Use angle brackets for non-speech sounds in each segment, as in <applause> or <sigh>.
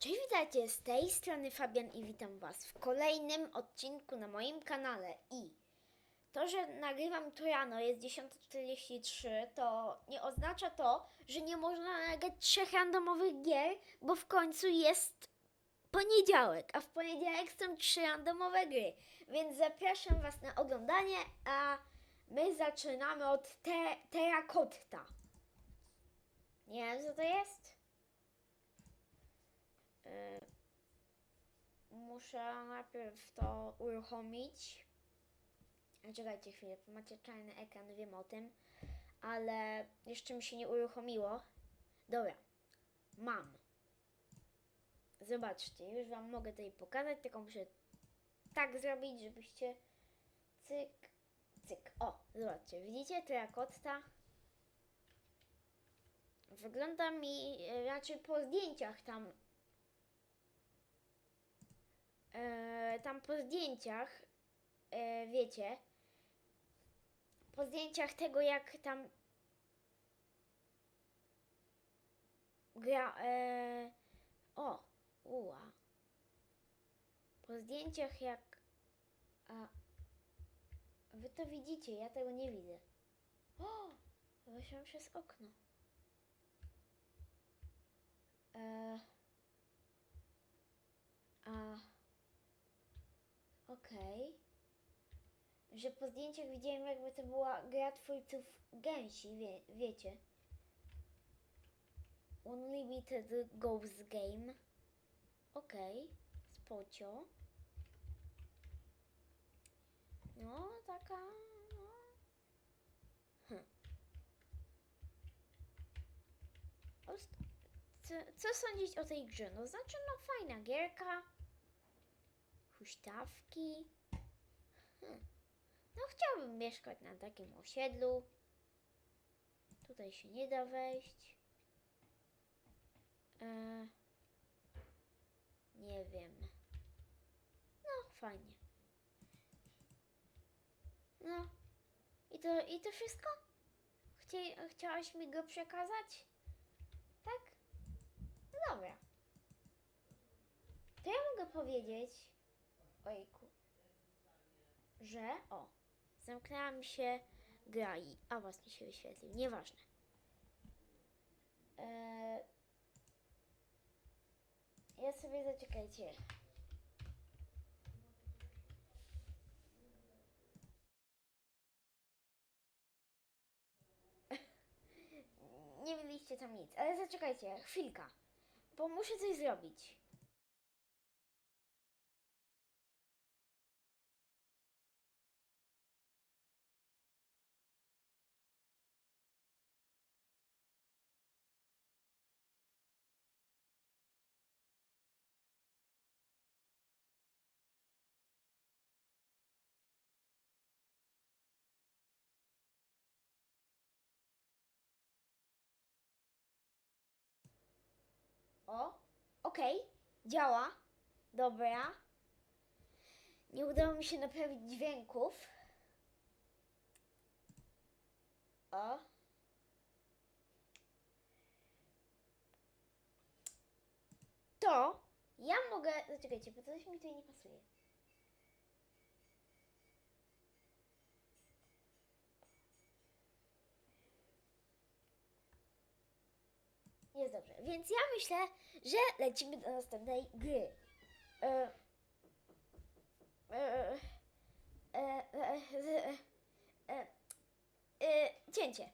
Cześć, witajcie, z tej strony Fabian i witam Was w kolejnym odcinku na moim kanale i to, że nagrywam tu rano, jest 10.43, to nie oznacza to, że nie można nagrać trzech randomowych gier, bo w końcu jest poniedziałek, a w poniedziałek są trzy randomowe gry, więc zapraszam Was na oglądanie, a my zaczynamy od te Terracotta. Nie wiem, co to jest. Y, Muszę najpierw to uruchomić. Czekajcie chwilę, macie czarny ekran, wiem o tym, ale jeszcze mi się nie uruchomiło. Dobra, mam. Zobaczcie, już Wam mogę tutaj pokazać, tylko muszę tak zrobić, żebyście cyk, cyk. O, zobaczcie, widzicie terrakotta? Wygląda mi e, raczej po zdjęciach tam e, tam po zdjęciach, e, wiecie, po zdjęciach tego, jak tam gra, e, o, uła, po zdjęciach jak, a, wy to widzicie, ja tego nie widzę. O, weszłam przez okno. E, a, Okej. Że po zdjęciach widziałem jakby to była gra twórców gęsi, wie, wiecie. Unlimited Ghost Game. Okej. Spocio. No, taka... No. Hm. Co, co sądzić o tej grze? No znaczy, no fajna gierka huśtawki. No chciałbym mieszkać na takim osiedlu. Tutaj się nie da wejść. E, nie wiem. No, fajnie. No. I to, i to wszystko? Chciałaś mi go przekazać? Tak? No dobra. To ja mogę powiedzieć, Ojku. Że, o, zamknęła mi się gra i a właśnie się wyświetlił, nieważne. Eee, ja sobie zaczekajcie. <laughs> Nie mieliście tam nic, ale zaczekajcie, chwilka, bo muszę coś zrobić. O, okej, działa. Dobra. Nie udało mi się naprawić dźwięków. O. To ja mogę. Zaczekajcie, bo coś mi tutaj nie pasuje. Więc ja myślę, że lecimy do następnej gry. E, e, e, e, e, e, e, cięcie.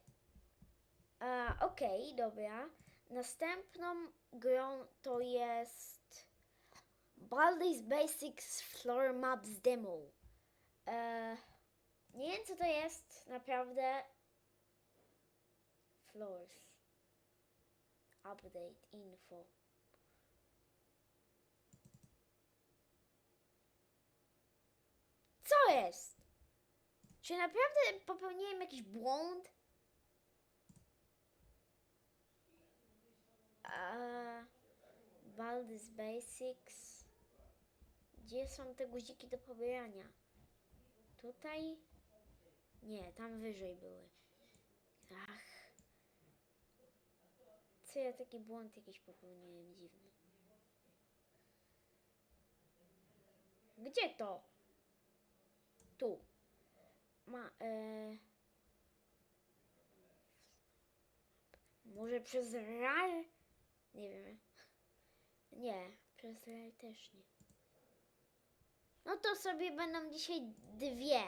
A, Okej, dobra. Następną grą to jest Baldi's Basics Floor Maps Demo. E, nie wiem co to jest, naprawdę. Floors. Update info. Co jest? Czy naprawdę popełniłem jakiś błąd? Baldus Basics. Gdzie są te guziki do pobierania? Tutaj? Nie, tam wyżej były. Co ja taki błąd jakiś popełniłem dziwny. Gdzie to? Tu. Ma. E... Może przez RAR? Nie wiem. Nie, przez RAR też nie. No to sobie będą dzisiaj dwie.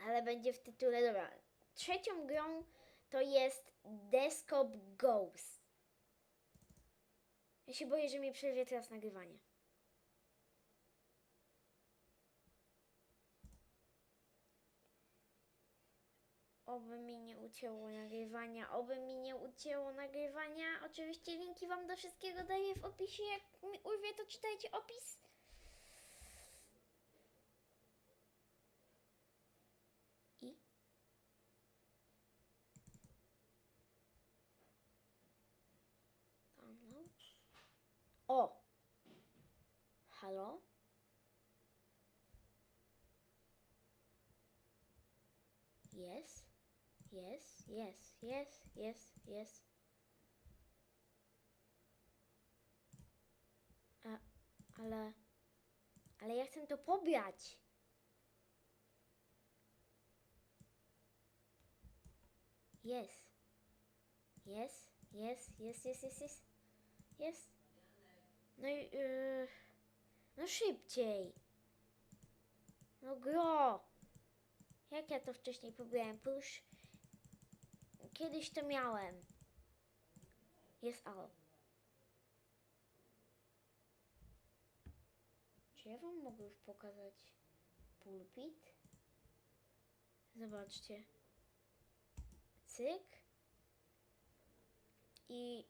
Ale będzie w tytule, dobra. Trzecią grą to jest Desktop Ghost. Ja się boję, że mi przerwie teraz nagrywanie. Oby mi nie ucięło nagrywania, oby mi nie ucięło nagrywania. Oczywiście linki wam do wszystkiego daję w opisie. Jak mi urwie, to czytajcie opis. I? Download. O! Halo? Yes, yes, yes, yes, yes, yes. A, ale, ale ja chcę to pobrać. Yes. Yes, yes, yes, yes, yes, yes. Jest. No i, yy, no szybciej. No gro. Jak ja to wcześniej pobrałem? Już kiedyś to miałem. Jest all. Czy ja wam mogę już pokazać pulpit? Zobaczcie. Cyk. I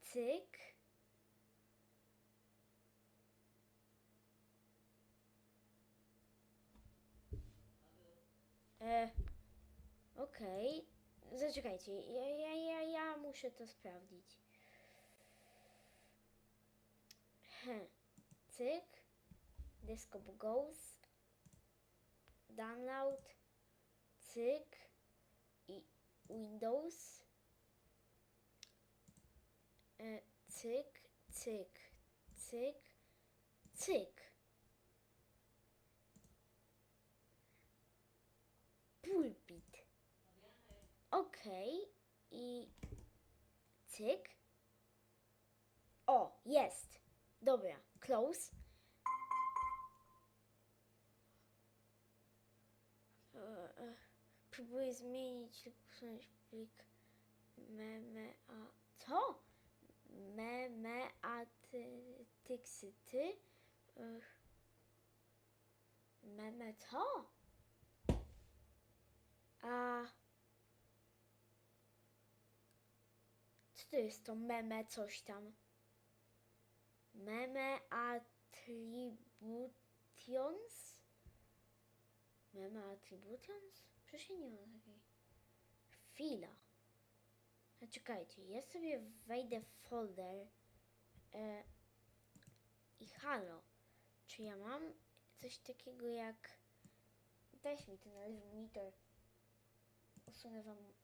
cyk. E, Okej. Zaczekajcie, ja, ja, ja, ja muszę to sprawdzić. Hm. Cyk. Desktop goes. Download. Cyk. I Windows. E, cyk, cyk, cyk, cyk. Pulpit. Okej. I cyk. O, jest. Dobra, close. E, e, Próbuję zmienić lub usunąć plik meme a co? Meme a ty ty? Ech. Meme co? A co to jest to meme coś tam? Meme attributions? Meme attributions? Przecież nie takiej. Chwila. A czekajcie, ja sobie wejdę w folder e, i halo. Czy ja mam coś takiego jak. Weź mi ten lewy monitor. Usunę wam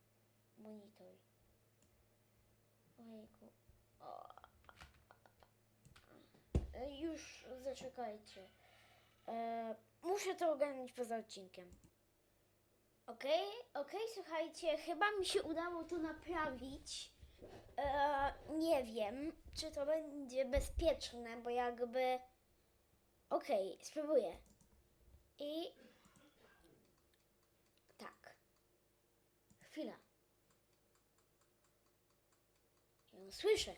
monitor. Ojejku. O. E, Już zaczekajcie. E, muszę to ogarnąć poza odcinkiem. Okej, okej, słuchajcie, chyba mi się udało to naprawić. E, nie wiem, czy to będzie bezpieczne, bo jakby. Okej, spróbuję. I. Tak. Chwila. Ja ją słyszę.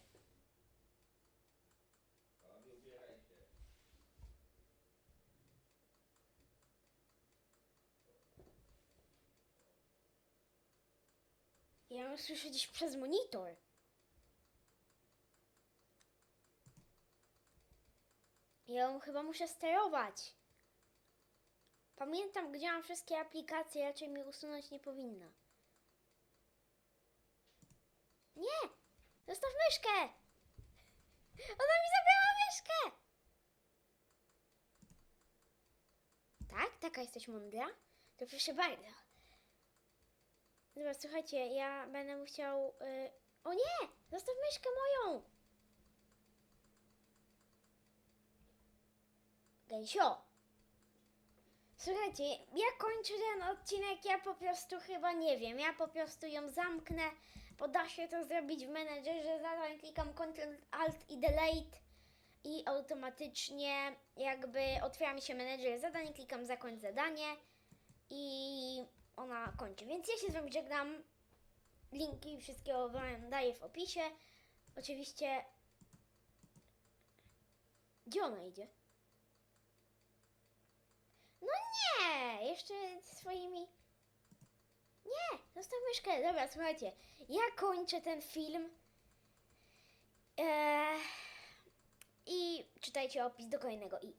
Ja ją słyszę gdzieś przez monitor. Ja ją chyba muszę sterować. Pamiętam, gdzie mam wszystkie aplikacje, raczej mi usunąć nie powinna. Nie! Zostaw myszkę! Ona mi zabrała myszkę! Tak? Taka jesteś mądra? To proszę bardzo. Dobra, słuchajcie, ja będę musiał... y, O nie! Zostaw myszkę moją! Okej, sio. Słuchajcie, ja kończę ten odcinek, ja po prostu chyba nie wiem, ja po prostu ją zamknę, bo da się to zrobić w menedżerze zadań, klikam Ctrl Alt i Delete i automatycznie jakby otwiera mi się menedżer zadań, klikam zakończ zadanie i ona kończy. Więc ja się z wami żegnam. Linki wszystkiego wam daję w opisie. Oczywiście. Gdzie ona idzie? No nie! Jeszcze swoimi. Nie! Zostaw myszkę. Dobra, słuchajcie. Ja kończę ten film. Eee, I czytajcie opis do kolejnego i